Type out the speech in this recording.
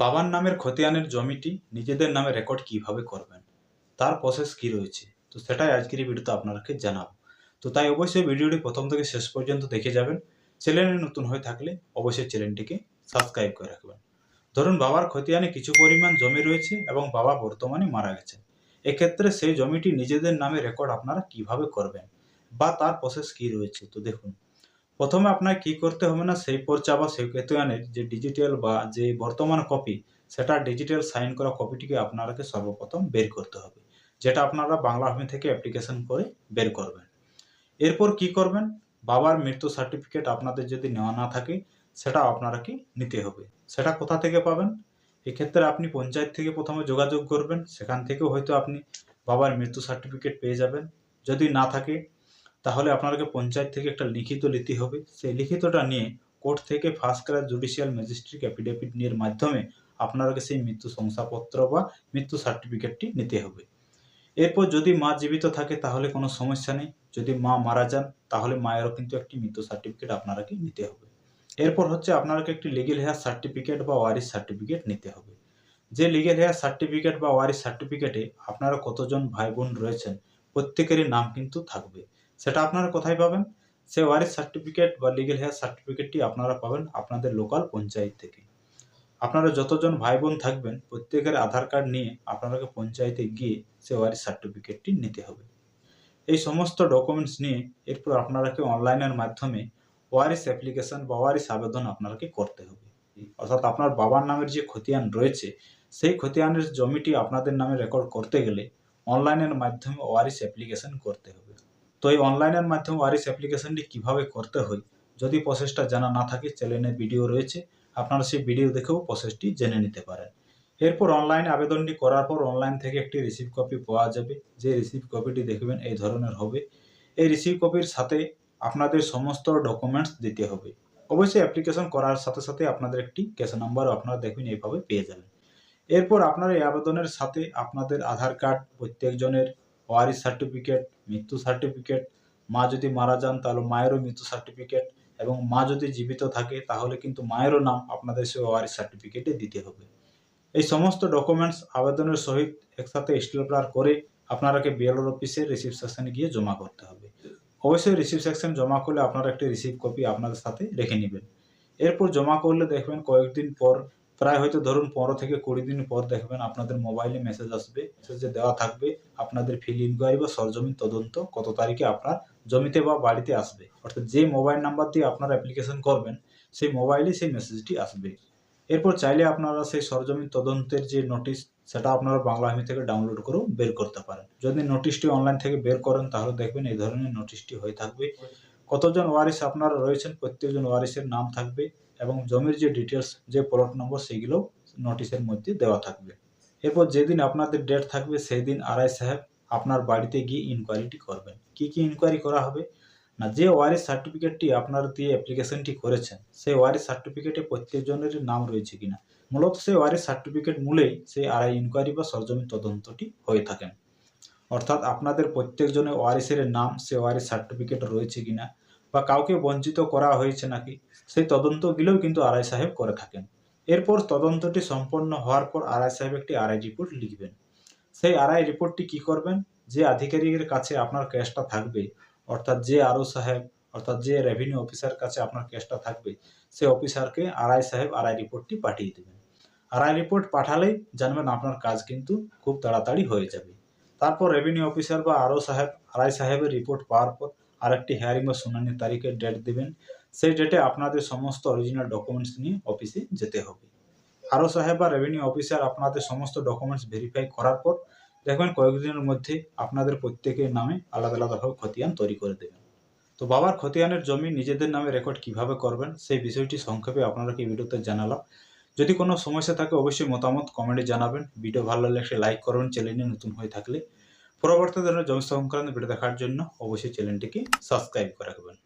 বাবার নামের খতিয়ানের জমিটি নিজেদের নামে রেকর্ড কীভাবে করবেন? তার প্রসেস কি রয়েছে? তো সেটাই আজকের এই ভিডিওতে আপনাকে জানাব। তো তাই অবশ্যই ভিডিওটি প্রথম থেকে শেষ পর্যন্ত দেখে যাবেন। চ্যানেলে নতুন হয়ে থাকলে অবশ্যই চ্যানেলটিকে সাবস্ক্রাইব করে রাখবেন। ধরুন বাবার খতিয়ানে কিছু পরিমাণ জমি রয়েছে এবং বাবা বর্তমানে মারা গেছেন। এক্ষেত্রে সেই জমিটি নিজেদের নামে রেকর্ড আপনারা কীভাবে করবেন? বা তার প্রসেস কি রয়েছে? তো দেখুন প্রথমে আপনার কি করতে হবে না সেই পর্চা বা সেই কেতুয়ানের যে ডিজিটাল বা যে বর্তমান কপি সেটা ডিজিটাল সাইন করা কপিটিকে আপনারাকে সর্বপ্রথম বের করতে হবে, যেটা আপনারা বাংলা ভূমি থেকে অ্যাপ্লিকেশন করে বের করবেন। এরপর কি করবেন? বাবার মৃত্যু সার্টিফিকেট আপনাদের যদি নেওয়া না থাকে, সেটা আপনারাকে নিতে হবে। সেটা কোথা থেকে পাবেন? এক্ষেত্রে আপনি পঞ্চায়েত থেকে প্রথমে যোগাযোগ করবেন, সেখান থেকেও হয়তো আপনি বাবার মৃত্যু সার্টিফিকেট পেয়ে যাবেন। যদি না থাকে তাহলে আপনাকে পঞ্চায়েত থেকে একটা লিখিত নিতে হবে। সেই লিখিতটা নিয়ে কোর্ট থেকে first class judicial magistrate affidavit নিয়ে মাধ্যমে আপনাকে সেই মৃত্যু শংসাপত্র বা মৃত্যু সার্টিফিকেটটি নিতে হবে। এরপর যদি মা জীবিত থাকে তাহলে কোনো সমস্যা নেই। যদি মা মারা যান তাহলে মায়েরও কিন্তু একটি মৃত্যু সার্টিফিকেট আপনাকে নিতে হবে। এরপর হচ্ছে আপনাকে একটি লিগেল হেয়ার সার্টিফিকেট বা ওয়ারিস সার্টিফিকেট নিতে হবে। যে লিগেল হেয়ার সার্টিফিকেট বা ওয়ারিস সার্টিফিকেটে আপনারা কতজন ভাই বোন রয়েছেন প্রত্যেকেরই নাম কিন্তু থাকবে। সেটা আপনারা কোথায় পাবেন? সে ওয়ারিস সার্টিফিকেট বা লিগেল হেয়ার সার্টিফিকেটটি আপনারা পাবেন আপনাদের লোকাল পঞ্চায়েত থেকে। আপনারা যতজন ভাই বোন থাকবেন, প্রত্যেকের আধার কার্ড নিয়ে আপনাকে পঞ্চায়েতে গিয়ে সে ওয়ারিস সার্টিফিকেটটি নিতে হবে। এই সমস্ত ডকুমেন্টস নিয়ে এরপর আপনারাকে অনলাইনের মাধ্যমে ওয়ারিস অ্যাপ্লিকেশন বা ওয়ারিস আবেদন আপনাকে করতে হবে। অর্থাৎ আপনার বাবার নামের যে খতিয়ান রয়েছে, সেই খতিয়ানের জমিটি আপনাদের নামে রেকর্ড করতে গেলে অনলাইনের মাধ্যমে ওয়ারিস অ্যাপ্লিকেশন করতে হবে। তো এই অনলাইনের মাধ্যমে ওয়ারিস অ্যাপ্লিকেশনটি কীভাবে করতে হয়? যদি প্রসেসটা জানা না থাকে চ্যানেলে ভিডিও রয়েছে, আপনারা সেই ভিডিও দেখেও প্রসেসটি জেনে নিতে পারেন। এরপর অনলাইন আবেদনটি করার পর অনলাইন থেকে একটি রিসিভ কপি পাওয়া যাবে। যে রিসিভ কপিটি দেখবেন, এই ধরনের হবে। এই রিসিভ কপির সাথে আপনাদের সমস্ত ডকুমেন্টস দিতে হবে। অবশ্যই অ্যাপ্লিকেশন করার সাথে সাথে আপনাদের একটি ক্যাশ নাম্বারও আপনারা দেখবেন, এইভাবে পেয়ে যাবেন। এরপর আপনারা এই আবেদনের সাথে আপনাদের আধার কার্ড প্রত্যেকজনের ওয়ারিস সার্টিফিকেট, মৃত্যু সার্টিফিকেট, মা যদি মারা যান তাহলে মায়েরও মৃত্যু সার্টিফিকেট এবং মা যদি জীবিত থাকে তাহলে কিন্তু মায়েরও নাম আপনাদের সেই ওয়ারিস সার্টিফিকেটে দিতে হবে। এই সমস্ত ডকুমেন্টস আবেদনের সহিত একসাথে স্টেপলার করে আপনারাকে বিএলওর অফিসে রিসিভ সেকশনে গিয়ে জমা করতে হবে। অবশ্যই রিসিভ সেকশন জমা করলে আপনারা একটি রিসিভ কপি আপনাদের সাথে রেখে নেবেন। এরপর জমা করলে দেখবেন কয়েকদিন পর প্রায় হয়তো ধরুন পনেরো থেকে কুড়ি দিন পর দেখবেন আপনাদের মোবাইলে মেসেজ আসবে। মেসেজে দেওয়া থাকবে আপনাদের ফিল ইনকোয়ারি বা সরজমিন তদন্ত, কত তারিখে আপনার জমিতে বা বাড়িতে আসবে। অর্থাৎ যে মোবাইল নাম্বার দিয়ে আপনারা অ্যাপ্লিকেশন করবেন, সেই মোবাইলে সেই মেসেজটি আসবে। এরপর চাইলে আপনারা সেই সরজমিন তদন্তের যে নোটিশ সেটা আপনারা বাংলা আমি থেকে ডাউনলোড করেও বের করতে পারেন। যদি নোটিশটি অনলাইন থেকে বের করেন, তাহলে দেখবেন এই ধরনের নোটিশটি হয়ে থাকবে। কতজন ওয়ারিস আপনারা রয়েছেন, প্রত্যেকজন ওয়ারিসের নাম থাকবে। এবং জমির যে ডিটেলস যে প্লট নম্বর সেগুলো নোটিশের মধ্যে দেওয়া থাকবে। এরপর যেদিন আপনাদের ডেট থাকবে সেই দিন আরআই সাহেব আপনার বাড়িতে গিয়ে ইনকোয়ারিটি করবেন। কি কি ইনকোয়ারি করা হবে? না, যে ওয়ারিস সার্টিফিকেটটি আপনার দিয়ে অ্যাপ্লিকেশনটি করেছেন, সেই ওয়ারিস সার্টিফিকেটে প্রত্যেকজনেরই নাম রয়েছে কিনা? মূলত সেই ওয়ারিস সার্টিফিকেট মূলেই সেই আরআই ইনকোয়ারি বা সরজমিন তদন্তটি হয়ে থাকেন। অর্থাৎ আপনাদের প্রত্যেকজনের ওয়ারিসের নাম সে ওয়ারিস সার্টিফিকেট রয়েছে কিনা বা কাউকে বঞ্চিত করা হয়েছে নাকি, সেই তদন্তগুলোও কিন্তু আরআই সাহেব করে থাকেন। এরপর তদন্তটি সম্পন্ন হওয়ার পর আরআই সাহেব একটি আরআই রিপোর্ট লিখবেন। সেই আরআই রিপোর্টটি কি করবেন? যে আধিকারিকের কাছে আপনার কেসটা থাকবে, অর্থাৎ যে আরও সাহেব, অর্থাৎ যে রেভিনিউ অফিসার কাছে আপনার কেসটা থাকবে, সেই অফিসারকে আরআই সাহেব আরআই রিপোর্টটি পাঠিয়ে দেবেন। আরআই রিপোর্ট পাঠালেই জানবেন আপনার কাজ কিন্তু খুব তাড়াতাড়ি হয়ে যাবে। তারপর রেভিনিউ অফিসার বা আরও সাহেব, আরআই সাহেবের রিপোর্ট পাওয়ার পর আরেকটি হেয়ারিং বা শুনানির তারিখের ডেট দেবেন। সেই ডেটে আপনাদের সমস্ত অরিজিনাল ডকুমেন্টস নিয়ে অফিসে যেতে হবে। আরও সাহেব বা রেভিনিউ অফিসার আপনাদের সমস্ত ডকুমেন্টস ভেরিফাই করার পর দেখবেন কয়েকদিনের মধ্যে আপনাদের প্রত্যেকের নামে আলাদা আলাদাভাবে খতিয়ান তৈরি করে দেবেন। তো বাবার খতিয়ানের জমি নিজেদের নামে রেকর্ড কীভাবে করবেন, সেই বিষয়টি সংক্ষেপে আপনারা কি ভিডিওতে জানালাম। যদি কোনো সমস্যা থাকে অবশ্যই মতামত কমেন্টে জানাবেন। ভিডিও ভালো লাগলে একটি লাইক করবেন চ্যানেলে নতুন হয়ে থাকলে। পরবর্তী ধরনের জমি সংক্রান্ত ভিডিও দেখার জন্য অবশ্যই চ্যানেলটিকে সাবস্ক্রাইব করে রাখবেন।